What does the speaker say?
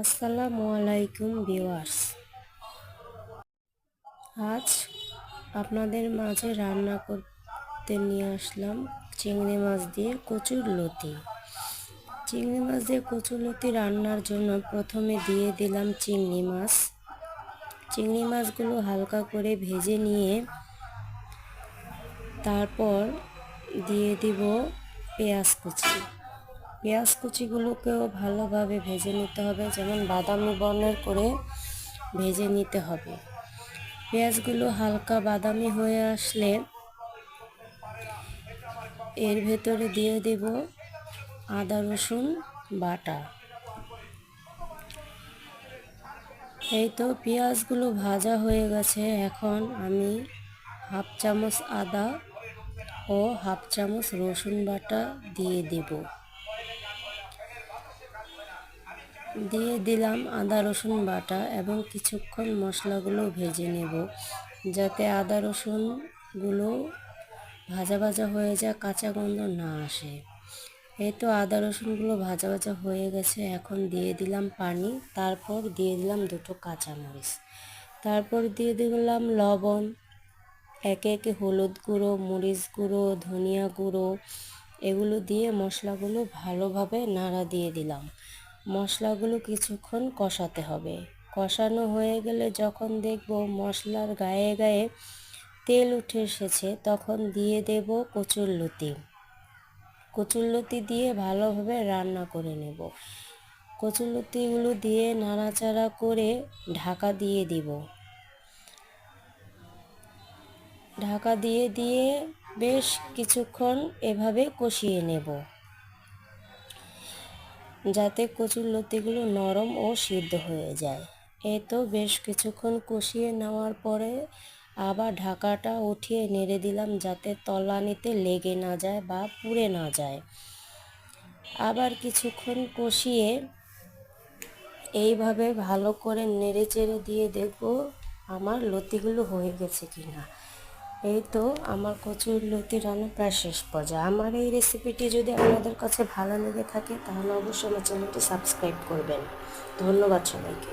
আসসালামু আলাইকুম ভিউয়ার্স। আজ আপনাদের মাঝে রান্না করতে নিয়ে আসলাম চিংড়ি মাছ দিয়ে কচুর লতি। চিংড়ি মাছ দিয়ে কচুর লতি রান্নার জন্য প্রথমে দিয়ে দিলাম চিংড়ি মাছ। চিংড়ি মাছগুলো হালকা করে ভেজে নিয়ে তারপর দিয়ে দিব পেঁয়াজ কুচি। পেঁয়াজ কুচিগুলোকেও ভালোভাবে ভেজে নিতে হবে, যেমন বাদামি বর্ণের করে ভেজে নিতে হবে। পেঁয়াজগুলো হালকা বাদামি হয়ে আসলে এর ভেতরে দিয়ে দেব আদা, রসুন, বাটা। এই তো পেঁয়াজগুলো ভাজা হয়ে গেছে। এখন আমি হাফ চামচ আদা ও হাফ চামচ রসুন বাটা দিয়ে দেব। দিয়ে দিলাম আদা, রসুন বাটা এবং কিছুক্ষণ মশলাগুলো ভেজে নেব। যাতে আদা, রসুনগুলো ভাজা ভাজা হয়ে যায়, কাঁচা গন্ধ না আসে। এই তো আদা, রসুনগুলো ভাজা ভাজা হয়ে গেছে। এখন দিয়ে দিলাম পানি। তারপর দিয়ে দিলাম দুটো কাঁচামরিচ। তারপর দিয়ে দিলাম লবণ, একে একে হলুদ গুঁড়ো, মরিচ গুঁড়ো, ধনিয়া গুঁড়ো, এগুলো দিয়ে মশলাগুলো ভালোভাবে নাড়া দিয়ে দিলাম। মশলাগুলো কিছুক্ষণ কষাতে হবে। কষানো হয়ে গেলে যখন দেখব মশলার গায়ে গায়ে তেল উঠে এসেছে, তখন দিয়ে দেব কচুরলতি। কচুরলতি দিয়ে ভালোভাবে রান্না করে নেব। কচুরলতিগুলো দিয়ে নাড়াচাড়া করে ঢাকা দিয়ে দিব। ঢাকা দিয়ে দিয়ে বেশ কিছুক্ষণ এভাবে কষিয়ে নেব। যাতে কচুর লতিগুলো নরম ও সিদ্ধ হয়ে যায়। এই তো বেশ কিছুক্ষণ কষিয়ে নেওয়ার পরে আবার ঢাকাটা উঠিয়ে নেড়ে দিলাম যাতে তলানিতে লেগে না যায় বা পুড়ে না যায়। আবার কিছুক্ষণ কষিয়ে এইভাবে ভালো করে নেড়ে চেড়ে দিয়ে দেখব আমার লতিগুলো হয়ে গেছে কিনা। এই তো আমার কচুর লতি রান্না প্রায় শেষ পর্যায়ে। আমার এই রেসিপিটি যদি আপনাদের কাছে ভালো লেগে থাকে, তাহলে অবশ্যই আমার চ্যানেলটি সাবস্ক্রাইব করবেন। ধন্যবাদ সবাইকে।